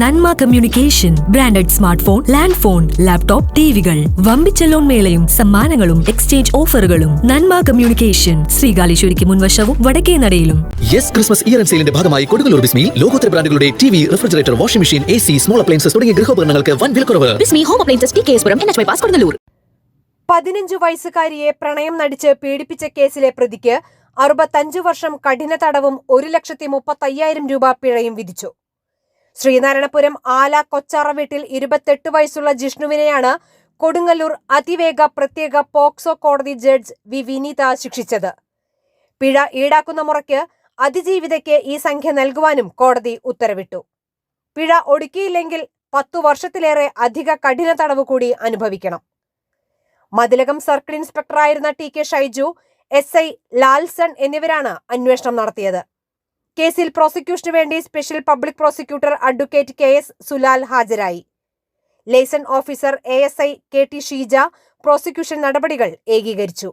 Nanma communication branded smart phone land phone laptop ടിവികൾ. വമ്പിച്ച loan മേളയും സമ്മാനങ്ങളും exchange ഓഫറുകളും. നന്മ കമ്മ്യൂണിക്കേഷൻ ശ്രീകാലേശ്വരിക്ക് മുൻവശവും വടക്കേ നടയിലും. യെസ് ക്രിസ്മസ് ഇയർ ആൻഡ് സെയിലിന്റെ ഭാഗമായി കൊടുങ്ങല്ലൂർ ബിസ്മിയിൽ ലോകോത്തര ബ്രാൻഡുകളുടെ T V refrigerator washing machine A C small appliances തുടങ്ങിയ ഗൃഹോപകരണങ്ങൾക്ക് വൻ വിലക്കുറവ്. Bismi home appliances T K S N H bypass Kodungallur. പതിനഞ്ചു വയസ്സുകാരിയെ പ്രണയം നടിച്ച് പീഡിപ്പിച്ച കേസിലെ പ്രതിക്ക് അറുപത്തഞ്ചു വർഷം കഠിന തടവും ഒരു ലക്ഷത്തി മുപ്പത്തയ്യായിരം രൂപ പിഴയും വിധിച്ചു. ശ്രീനാരായണപുരം ആല കൊച്ചാറ വീട്ടിൽ ഇരുപത്തെട്ട് വയസ്സുള്ള ജിഷ്ണുവിനെയാണ് കൊടുങ്ങല്ലൂർ അതിവേഗ പ്രത്യേക പോക്സോ കോടതി ജഡ്ജ് വി വിനീത ശിക്ഷിച്ചത്. പിഴ ഈടാക്കുന്ന മുറയ്ക്ക് അതിജീവിതയ്ക്ക് ഈ സംഖ്യ നൽകുവാനും കോടതി ഉത്തരവിട്ടു. പിഴ ഒടുക്കിയില്ലെങ്കിൽ പത്തു വർഷത്തിലേറെ അധിക കഠിന തടവ് കൂടി അനുഭവിക്കണം. Mathilakam circle ഇൻസ്പെക്ടറായിരുന്ന T K Shaiju S I Lalson എന്നിവരാണ് അന്വേഷണം നടത്തിയത്. കേസിൽ പ്രോസിക്യൂഷന് വേണ്ടി special public prosecutor advocate K S Sulal ഹാജരായി. Liaison officer A S I K T Sheeja prosecution നടപടികൾ ഏകീകരിച്ചു.